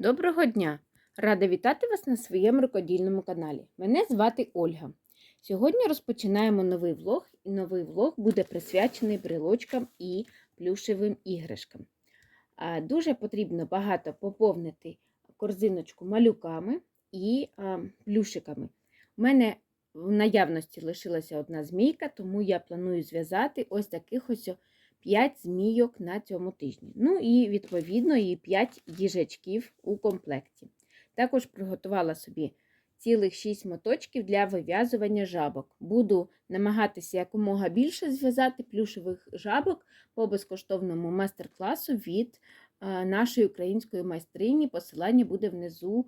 Доброго дня! Рада вітати вас на своєму рукодільному каналі. Мене звати Ольга. Сьогодні розпочинаємо новий влог, і новий влог буде присвячений брелочкам і плюшевим іграшкам. Дуже потрібно багато поповнити корзиночку малюками і плюшиками. У мене в наявності лишилася одна змійка, тому я планую зв'язати ось таких ось 5 змійок на цьому тижні. Ну і, відповідно, і 5 їжачків у комплекті. Також приготувала собі цілих 6 моточків для вив'язування жабок. Буду намагатися якомога більше зв'язати плюшевих жабок по безкоштовному майстер-класу від нашої української майстрині. Посилання буде внизу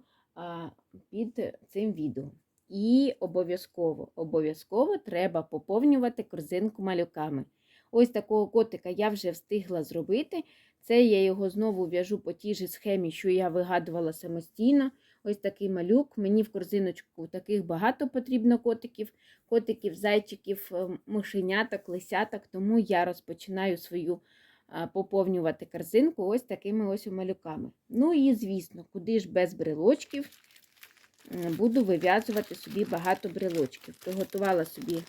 під цим відео. І обов'язково обов'язково треба поповнювати корзинку малюками. Ось такого котика я вже встигла зробити. Це я його знову в'яжу по тій же схемі, що я вигадувала самостійно. Ось такий малюк. Мені в корзиночку таких багато потрібно котиків, котиків, зайчиків, е, мишеняток, лисяток, тому я розпочинаю свою поповнювати корзинку ось такими ось малюками. Ну і, звісно, куди ж без брелочків буду вив'язувати собі багато брелочків. Приготувала собі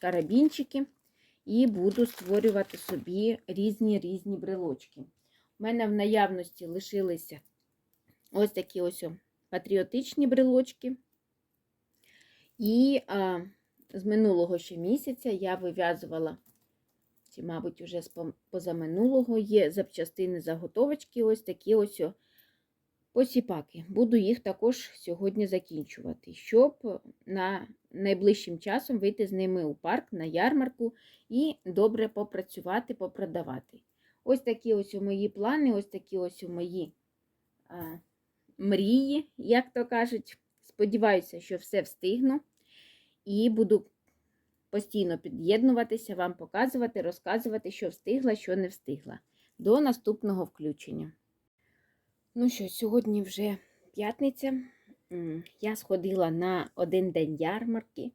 карабінчики і буду створювати собі різні різні брелочки. У мене в наявності лишилися ось такі ось патріотичні брелочки. І а, з минулого ще місяця я вив'язувала, чи, мабуть, вже з позаминулого є запчастини заготовочки, ось такі ось посіпаки. Буду їх також сьогодні закінчувати, щоб на найближчим часом вийти з ними у парк на ярмарку і добре попрацювати, попродавати. Ось такі ось у мої плани, ось такі ось у мої а, мрії, як то кажуть. Сподіваюся, що все встигну. І буду постійно під'єднуватися, вам показувати, розказувати, що встигла, що не встигла. До наступного включення. Ну що, сьогодні вже п'ятниця. Я сходила на один день ярмарки.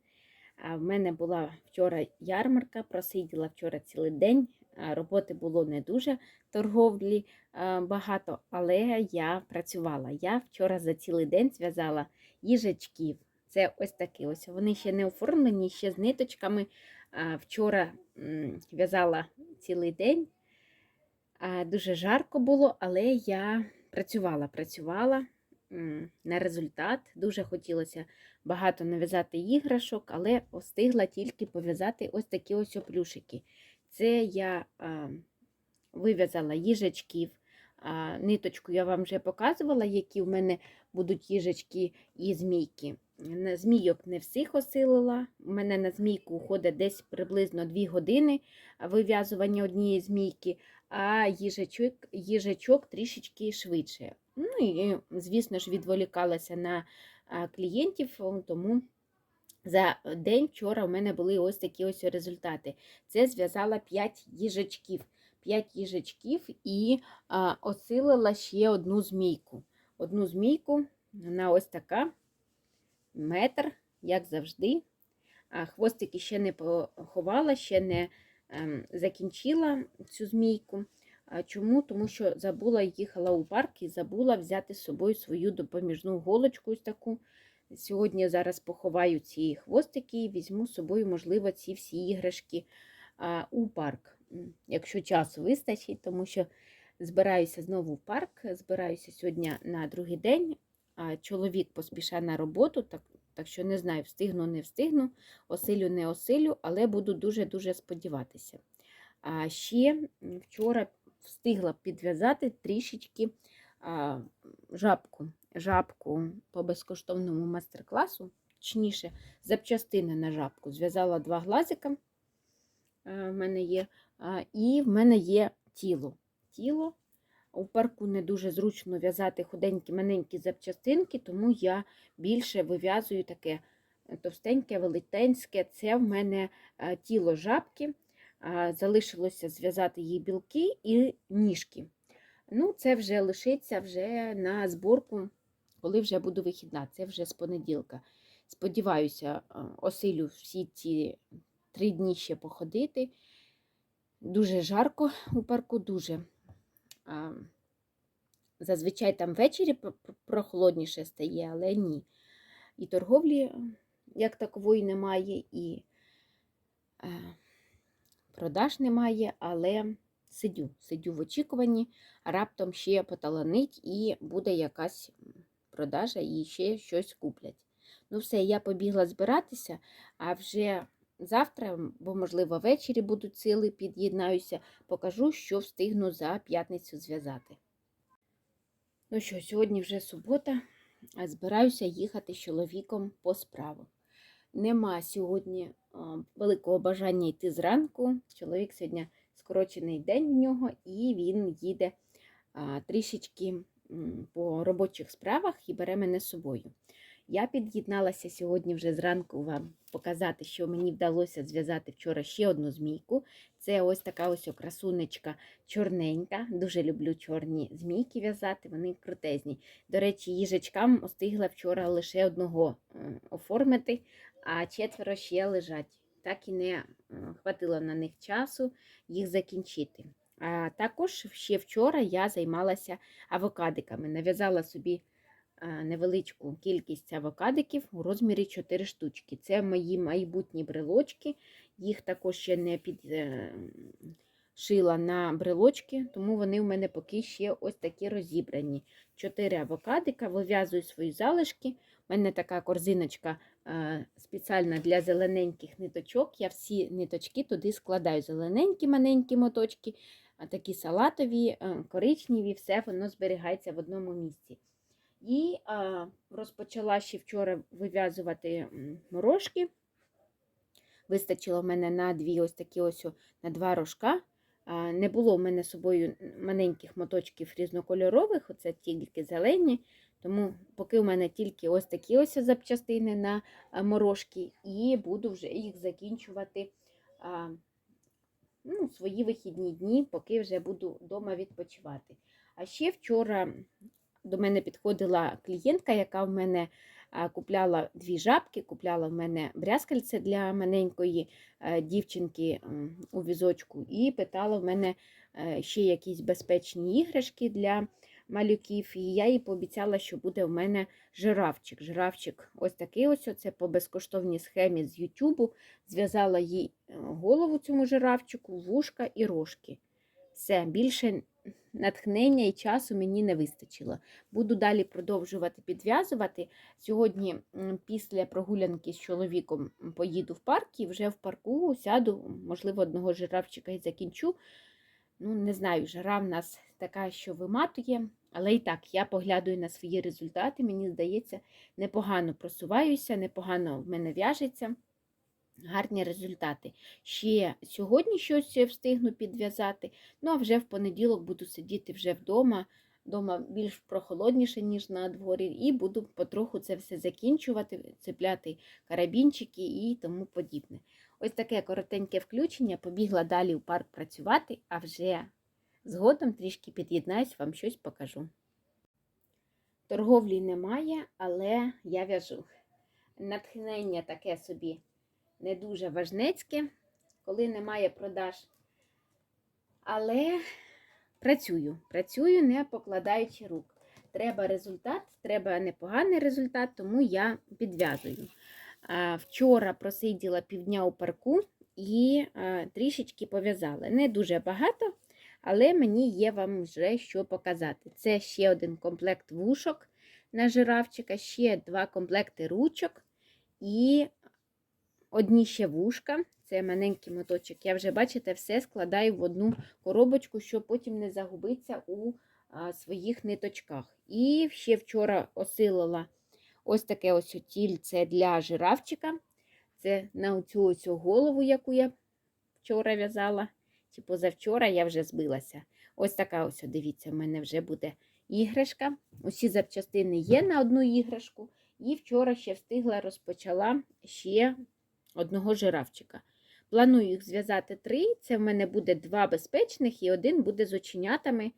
В мене була вчора ярмарка, просиділа вчора цілий день. Роботи було не дуже торговлі багато, але я працювала. Я вчора за цілий день зв'язала їжачків. Це ось такі ось. Вони ще не оформлені, ще з ниточками. Вчора в'язала цілий день. Дуже жарко було, але я працювала, працювала на результат. Дуже хотілося багато нав'язати іграшок, але встигла тільки пов'язати ось такі ось оплюшики. Це я вив'язала їжачків. Ниточку я вам вже показувала, які в мене будуть їжачки і змійки. На змійок не всіх осилила. У мене на змійку уходить десь приблизно 2 години вив'язування однієї змійки, а їжачок їжачок трішечки швидше. Ну і, звісно ж, відволікалася на клієнтів, тому за день вчора у мене були ось такі ось результати. Це зв'язала 5 їжачків. 5 їжачків і а, осилила ще одну змійку. Одну змійку, вона ось така метр, як завжди. А Хвостики ще не поховала, ще не закінчила цю змійку. Чому? Тому що забула, їхала у парк і забула взяти з собою свою допоміжну голочку. ось таку. Сьогодні зараз поховаю ці хвостики і візьму з собою, можливо, ці всі іграшки у парк, якщо часу вистачить, тому що збираюся знову в парк, збираюся сьогодні на другий день, чоловік поспішає на роботу, так так що не знаю, встигну, не встигну, осилю, не осилю, але буду дуже-дуже сподіватися. А ще вчора встигла підв'язати трішечки а, жабку жабку по безкоштовному майстер-класу, точніше, запчастини на жабку. Зв'язала два глазика, в мене є, і в мене є тіло. Тіло. У парку не дуже зручно в'язати худенькі маленькі запчастинки, тому я більше вив'язую таке товстеньке, велетенське. Це в мене тіло жабки залишилося зв'язати її білки і ніжки. Ну, Це вже лишиться вже на зборку, коли вже буду вихідна, це вже з понеділка. Сподіваюся, осилю всі ці три дні ще походити. Дуже жарко у парку, дуже. Зазвичай там ввечері пр- пр- прохолодніше стає, але ні. І торговлі як такової немає, і е, продаж немає, але сидю, сидю в очікуванні, раптом ще поталанить і буде якась продажа, і ще щось куплять. Ну, все, я побігла збиратися, а вже завтра, бо, можливо, ввечері будуть сили, під'єднаюся, покажу, що встигну за п'ятницю зв'язати. Ну що, сьогодні вже субота, а збираюся їхати з чоловіком по справах. Нема сьогодні великого бажання йти зранку. Чоловік сьогодні скорочений день в нього, і він їде трішечки по робочих справах і бере мене з собою. Я під'єдналася сьогодні вже зранку вам показати, що мені вдалося зв'язати вчора ще одну змійку. Це ось така ось красунечка чорненька. Дуже люблю чорні змійки в'язати, вони крутезні. До речі, їжачкам встигла вчора лише одного е, оформити, а четверо ще лежать. Так і не е, хватило на них часу їх закінчити. А також ще вчора я займалася авокадиками. Нав'язала собі невеличку кількість авокадиків у розмірі 4 штучки. Це мої майбутні брелочки. Їх також ще не підшила на брелочки, тому вони у мене поки ще ось такі розібрані. 4 авокадика, вив'язую свої залишки. У мене така корзиночка е, спеціальна для зелененьких ниточок. Я всі ниточки туди складаю. Зелененькі маленькі моточки, такі салатові, е, коричневі, все воно зберігається в одному місці. І а, розпочала ще вчора вив'язувати морожки. Вистачило в мене на дві ось такі ось на два рожка. А, Не було в мене з собою маленьких моточків різнокольорових, оце тільки зелені. Тому поки у мене тільки ось такі ось запчастини на морожки, і буду вже їх закінчувати а, ну, свої вихідні дні, поки вже буду вдома відпочивати. А ще вчора до мене підходила клієнтка, яка в мене купляла дві жабки, купляла в мене брязкальце для маленької е, дівчинки у візочку, і питала в мене е, ще якісь безпечні іграшки для малюків. І я їй пообіцяла, що буде в мене жирафчик. Жирафчик ось такий ось, це по безкоштовній схемі з Ютубу. Зв'язала їй е, голову цьому жирафчику, вушка і рожки. Все, більше натхнення і часу мені не вистачило. Буду далі продовжувати підв'язувати. Сьогодні, після прогулянки з чоловіком, поїду в парк і вже в парку сяду, можливо, одного жирафчика і закінчу. Ну, не знаю, жара в нас така, що виматує, але і так, я поглядаю на свої результати. Мені здається, непогано просуваюся, непогано в мене в'яжеться. Гарні результати. Ще сьогодні щось встигну підв'язати, ну а вже в понеділок буду сидіти вже вдома. Дома більш прохолодніше, ніж на дворі, і буду потроху це все закінчувати, цепляти карабінчики і тому подібне. Ось таке коротеньке включення. Побігла далі в парк працювати, а вже згодом трішки під'єднаюсь, вам щось покажу. Торговлі немає, але я в'яжу. Натхнення таке собі не дуже важнецьке, коли немає продаж. Але працюю, працюю, не покладаючи рук. Треба результат, треба непоганий результат, тому я підв'язую. Вчора просиділа півдня у парку і трішечки пов'язала. Не дуже багато, але мені є вам вже що показати. Це ще один комплект вушок на жирафчика, ще два комплекти ручок і одні ще вушка. Це маленький моточок. Я вже, бачите, все складаю в одну коробочку, щоб потім не загубитися у своїх ниточках. І ще вчора осилила ось таке ось тільце для жирафчика. Це на цю ось голову, яку я вчора в'язала. Чи позавчора я вже збилася. Ось така ось, дивіться, в мене вже буде іграшка. Усі запчастини є на одну іграшку. І вчора ще встигла розпочала ще одного жирафчика. Планую їх зв'язати три. Це в мене буде два безпечних і один буде з оченятами.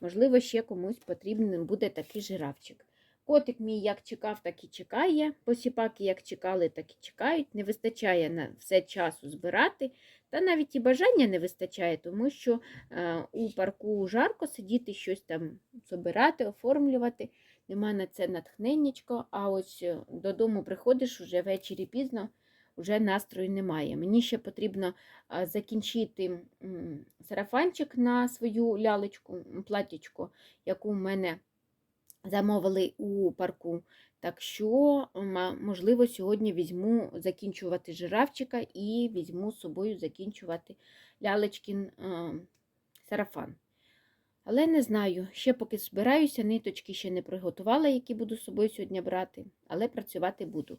Можливо, ще комусь потрібен буде такий жирафчик. Котик мій як чекав, так і чекає. Посіпаки як чекали, так і чекають. Не вистачає на все часу збирати. Та навіть і бажання не вистачає, тому що е, у парку жарко сидіти, щось там збирати, оформлювати. Нема на це натхненнячко, а ось е, додому приходиш уже ввечері пізно, вже настрою немає. Мені ще потрібно закінчити сарафанчик на свою лялечку, м, платічко, яку в мене замовили у парку. Так що, можливо, сьогодні візьму закінчувати жирафчика і візьму з собою закінчувати лялечкін сарафан. Але не знаю, ще поки збираюся, ниточки ще не приготувала, які буду з собою сьогодні брати, але працювати буду.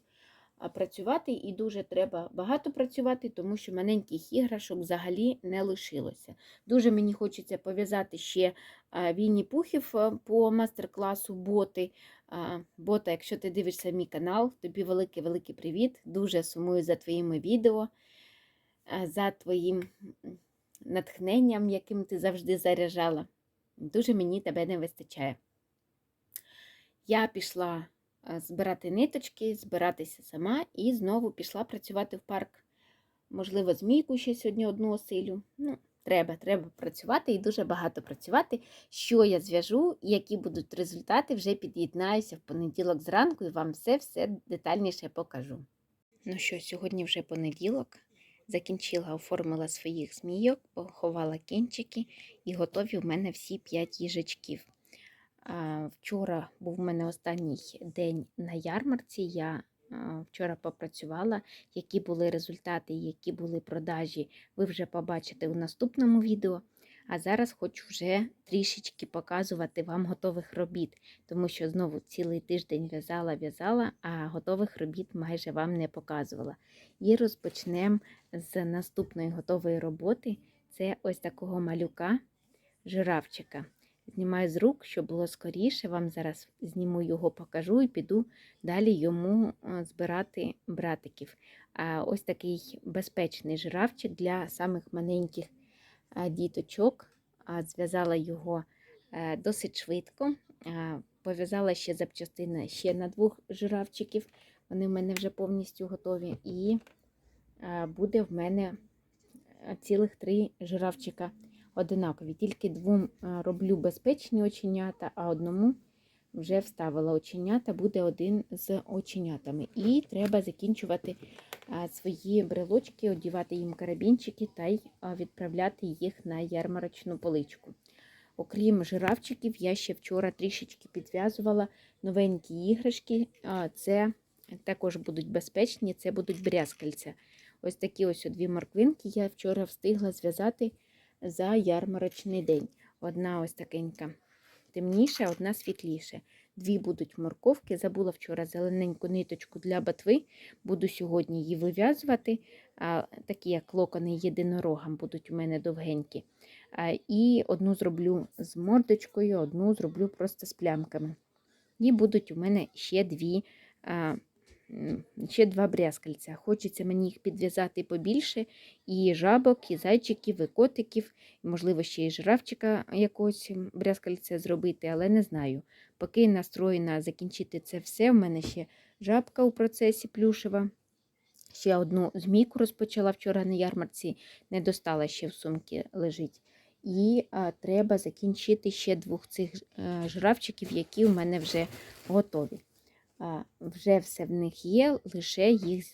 Працювати і дуже треба багато працювати, тому що маленьких іграшок взагалі не лишилося. Дуже мені хочеться пов'язати ще а, Вінні Пухів по мастер-класу боти. Бота, якщо ти дивишся мій канал, тобі великий-великий привіт. Дуже сумую за твоїми відео, за твоїм натхненням, яким ти завжди заряджала. Дуже мені тебе не вистачає. Я пішла збирати ниточки, збиратися сама і знову пішла працювати в парк. Можливо, змійку ще сьогодні одну осилю. Ну, треба, треба працювати і дуже багато працювати. Що я зв'яжу, які будуть результати, вже під'єднаюся в понеділок зранку і вам все-все детальніше покажу. Ну що, сьогодні вже понеділок. Закінчила, оформила своїх змійок, поховала кінчики і готові в мене всі 5 їжачків. Вчора був в мене останній день на ярмарці. Я вчора попрацювала. Які були результати, які були продажі, ви вже побачите у наступному відео. А зараз хочу вже трішечки показувати вам готових робіт, тому що знову цілий тиждень в'язала, в'язала, а готових робіт майже вам не показувала. І розпочнемо з наступної готової роботи. Це ось такого малюка, жирафчика. Знімаю з рук, щоб було скоріше. Вам зараз зніму його, покажу і піду далі йому е, збирати братиків. А Ось такий безпечний жирафчик для самих маленьких е, діточок. Зв'язала його е, досить швидко. Пов'язала ще запчастини ще на двох жирафчиків. Вони в мене вже повністю готові. І буде в мене цілих три жирафчика одинакові. Тільки двом е, роблю безпечні оченята, а одному вже вставила оченята, буде один з оченятами. І треба закінчувати е, свої брелочки, одівати їм карабінчики та й е, відправляти їх на ярмарочну поличку. Окрім жирафчиків, я ще вчора трішечки підв'язувала новенькі іграшки. Це також будуть безпечні, це будуть брязкальця. Ось такі ось дві морквинки я вчора встигла зв'язати за ярмарочний день. Одна ось такенька темніша, одна світліша. Дві будуть морковки. Забула вчора зелененьку ниточку для батви. Буду сьогодні її вив'язувати. Такі, як локони єдинорогам, будуть у мене довгенькі. І одну зроблю з мордочкою, одну зроблю просто з плямками. І будуть у мене ще дві. А, Ще два брязкальця. Хочеться мені їх підв'язати побільше. І жабок, і зайчиків, і котиків, можливо, ще й жирафчика якогось брязкальця зробити, але не знаю. Поки настроєна закінчити це все, в мене ще жабка у процесі плюшева. Ще одну змійку розпочала вчора на ярмарці, не достала ще в сумки лежить. І а, треба закінчити ще двох цих е, жирафчиків, які у мене вже готові. Вже все в них є, лише їх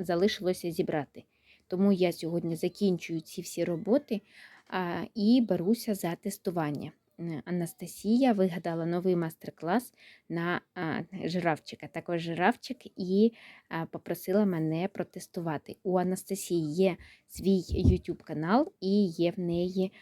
залишилося зібрати. Тому я сьогодні закінчую ці всі роботи і беруся за тестування. Анастасія вигадала новий мастер-клас на жирафчика, також жирафчик, і попросила мене протестувати. У Анастасії є свій YouTube канал і є в неї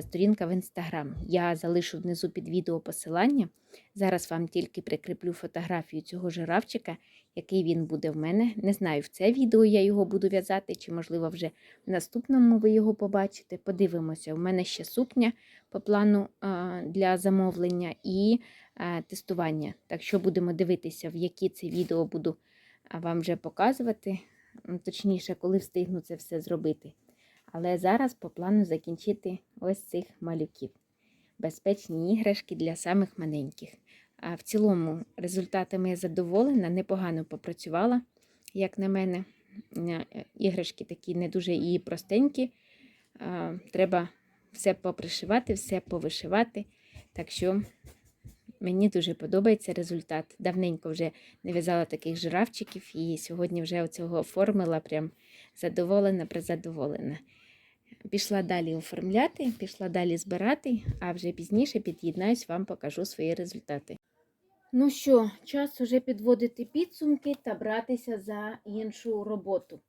сторінка в Instagram. Я залишу внизу під відео посилання. Зараз вам тільки прикріплю фотографію цього жирафчика, який він буде в мене. Не знаю, в це відео я його буду в'язати, чи, можливо, вже в наступному ви його побачите. Подивимося, у мене ще сукня по плану для замовлення і тестування. Так що будемо дивитися, в які це відео буду вам вже показувати, точніше, коли встигну це все зробити. Але зараз по плану закінчити ось цих малюків. Безпечні іграшки для самих маленьких. В цілому результатами я задоволена, непогано попрацювала, як на мене. Е, Іграшки такі не дуже і простенькі. Треба все попришивати, все повишивати. Так що мені дуже подобається результат. Давненько вже не в'язала таких жирафчиків, і сьогодні вже оцього оформила, прям задоволена, призадоволена. Пішла далі оформляти, пішла далі збирати, а вже пізніше під'єднаюсь, вам покажу свої результати. Ну що, час уже підводити підсумки та братися за іншу роботу.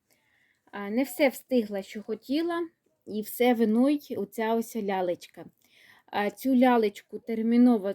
Не все встигла, що хотіла, і все винуй оця ось лялечка. Цю лялечку терміново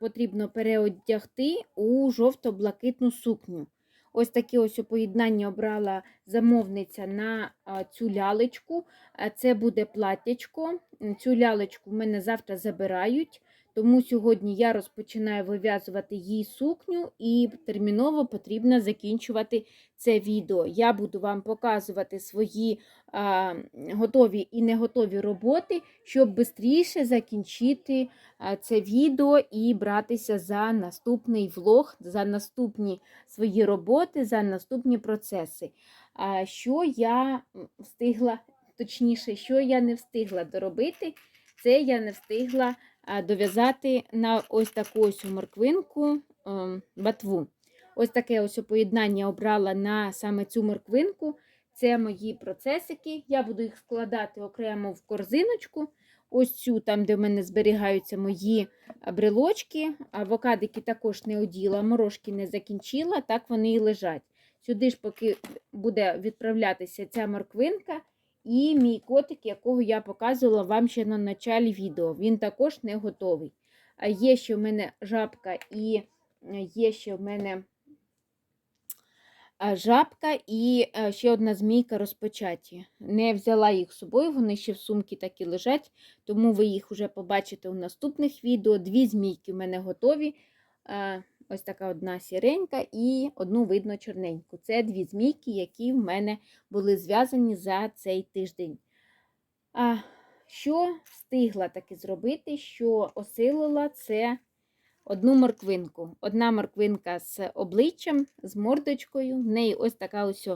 потрібно переодягти у жовто-блакитну сукню. Ось таке ось поєднання обрала замовниця на цю лялечку. А Це буде платтячко. Цю лялечку в мене завтра забирають, тому сьогодні я розпочинаю вив'язувати їй сукню і терміново потрібно закінчувати це відео. Я буду вам показувати свої а, готові і не готові роботи, щоб швидше закінчити це відео і братися за наступний влог, за наступні свої роботи, за наступні процеси. А, Що я встигла, точніше, що я не встигла доробити, це я не встигла дов'язати на ось таку ось морквинку ем, батву. Ось таке ось поєднання обрала на саме цю морквинку. Це мої процесики. Я буду їх складати окремо в корзиночку. Ось цю, там, де в мене зберігаються мої брелочки. Авокадики також не оділа, морожки не закінчила, так вони і лежать. Сюди ж, поки буде відправлятися ця морквинка, і мій котик, якого я показувала вам ще на началі відео. Він також не готовий. А є ще в мене жабка і е, є ще в мене жабка і е, ще одна змійка розпочаті. Не взяла їх з собою, вони ще в сумці так і лежать, тому ви їх вже побачите у наступних відео. Дві змійки в мене готові. Ось така одна сіренька і одну видно чорненьку. Це дві змійки, які в мене були зв'язані за цей тиждень. А що встигла таки зробити, що осилила це одну морквинку. Одна морквинка з обличчям, з мордочкою. В неї ось така ось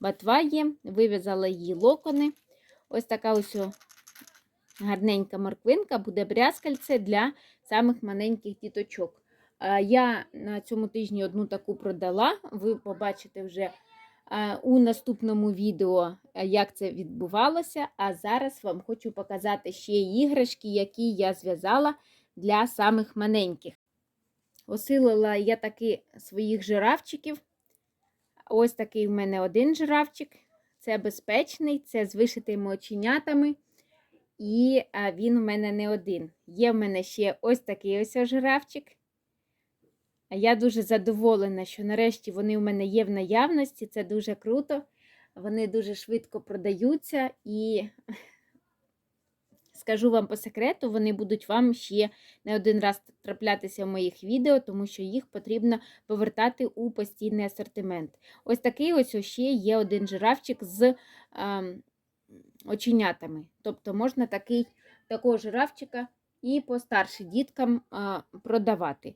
батва є, вив'язала її локони. Ось така ось гарненька морквинка буде брязкальце для самих маленьких діточок. А, Я на цьому тижні одну таку продала. Ви побачите вже у наступному відео, як це відбувалося. А зараз вам хочу показати ще іграшки, які я зв'язала для самих маленьких. Осилила я таки своїх жирафчиків. Ось такий в мене один жирафчик. Це безпечний, це з вишитими оченятами. І він у мене не один. Є в мене ще ось такий ось жирафчик. Я дуже задоволена, що нарешті вони у мене є в наявності. Це дуже круто. Вони дуже швидко продаються і скажу вам по секрету, вони будуть вам ще не один раз траплятися в моїх відео, тому що їх потрібно повертати у постійний асортимент. Ось такий ось ще є один жирафчик з а, оченятами. Тобто можна такий, такого жирафчика і постарше діткам а, продавати.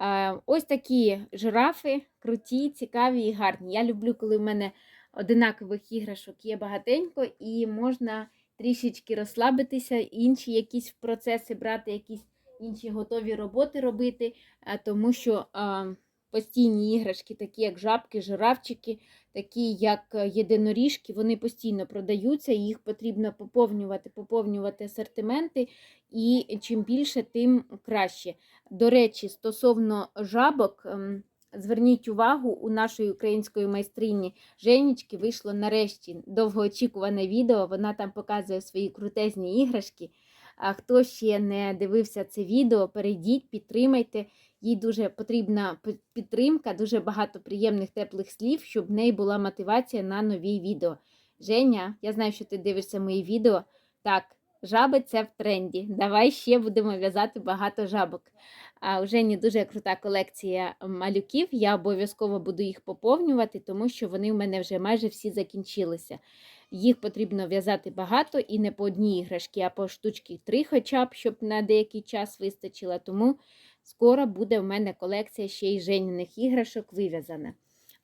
А, ось такі жирафи, круті, цікаві і гарні. Я люблю, коли в мене одинакових іграшок є багатенько, і можна трішечки розслабитися, інші якісь процеси брати, якісь інші готові роботи робити, тому що а, постійні іграшки, такі як жабки, жирафчики, такі як е, єдиноріжки, вони постійно продаються, їх потрібно поповнювати, поповнювати асортименти, і чим більше, тим краще. До речі, стосовно жабок. ем, Зверніть увагу, у нашої української майстрині Женечки вийшло нарешті довгоочікуване відео. Вона там показує свої крутезні іграшки. А хто ще не дивився це відео, перейдіть, підтримайте. Їй дуже потрібна підтримка, дуже багато приємних теплих слів, щоб в неї була мотивація на нові відео. Женя, я знаю, що ти дивишся мої відео. Так, жаби це в тренді. Давай ще будемо в'язати багато жабок. А у Жені дуже крута колекція малюків. Я обов'язково буду їх поповнювати, тому що вони в мене вже майже всі закінчилися. Їх потрібно в'язати багато і не по одній іграшки, а по штучки три, хоча б, щоб на деякий час вистачило. Тому скоро буде в мене колекція ще й Женіних іграшок вив'язана.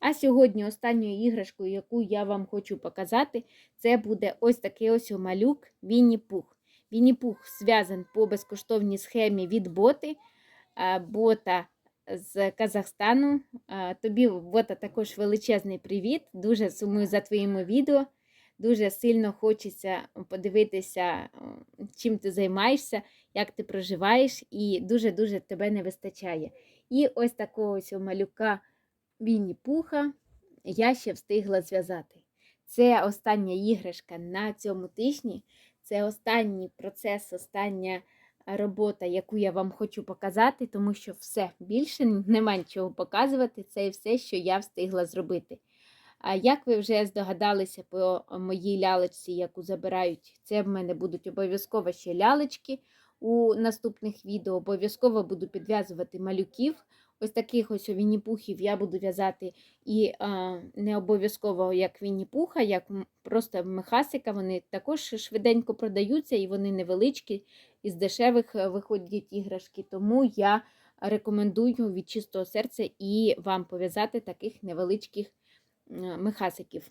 А сьогодні останньою іграшкою, яку я вам хочу показати, це буде ось такий ось малюк Вінні-Пух. Вінні-Пух зв'язан по безкоштовній схемі від боти. Бота з Казахстану. Тобі, бота, також величезний привіт. Дуже сумую за твоїми відео. Дуже сильно хочеться подивитися, чим ти займаєшся, як ти проживаєш, і дуже-дуже тебе не вистачає. І ось такого ось малюка Вінні-Пуха я ще встигла зв'язати. Це остання іграшка на цьому тижні. Це останній процес, остання робота, яку я вам хочу показати, тому що все більше нема нічого показувати. Це все, що я встигла зробити. А як ви вже здогадалися по моїй лялечці, яку забирають, це в мене будуть обов'язково ще лялечки у наступних відео. Обов'язково буду підв'язувати малюків. Ось таких ось вінні-пухів я буду в'язати і а, не обов'язково як вінні-пуха, як просто мехасика. Вони також швиденько продаються і вони невеличкі, із дешевих е, виходять іграшки. Тому я рекомендую від чистого серця і вам пов'язати таких невеличких мехасиків.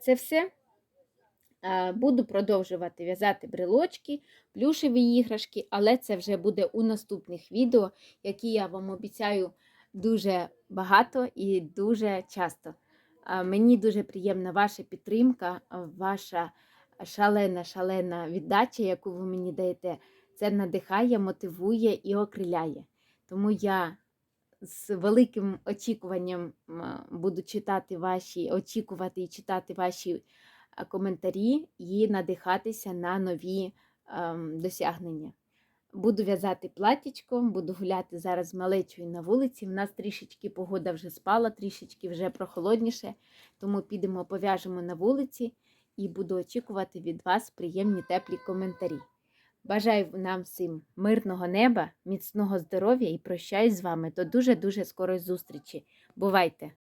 Це все. Буду продовжувати в'язати брелочки, плюшеві іграшки, але це вже буде у наступних відео, які я вам обіцяю дуже багато і дуже часто. Мені дуже приємна ваша підтримка, ваша шалена, шалена віддача, яку ви мені даєте. Це надихає, мотивує і окриляє. Тому я з великим очікуванням буду читати ваші, очікувати і читати ваші коментарі і надихатися на нові ем, досягнення. Буду в'язати платічко, буду гуляти зараз малечою на вулиці. У нас трішечки погода вже спала, трішечки вже прохолодніше, тому підемо пов'яжемо на вулиці і буду очікувати від вас приємні теплі коментарі. Бажаю нам всім мирного неба, міцного здоров'я і прощаюсь з вами до дуже-дуже скорої зустрічі. Бувайте!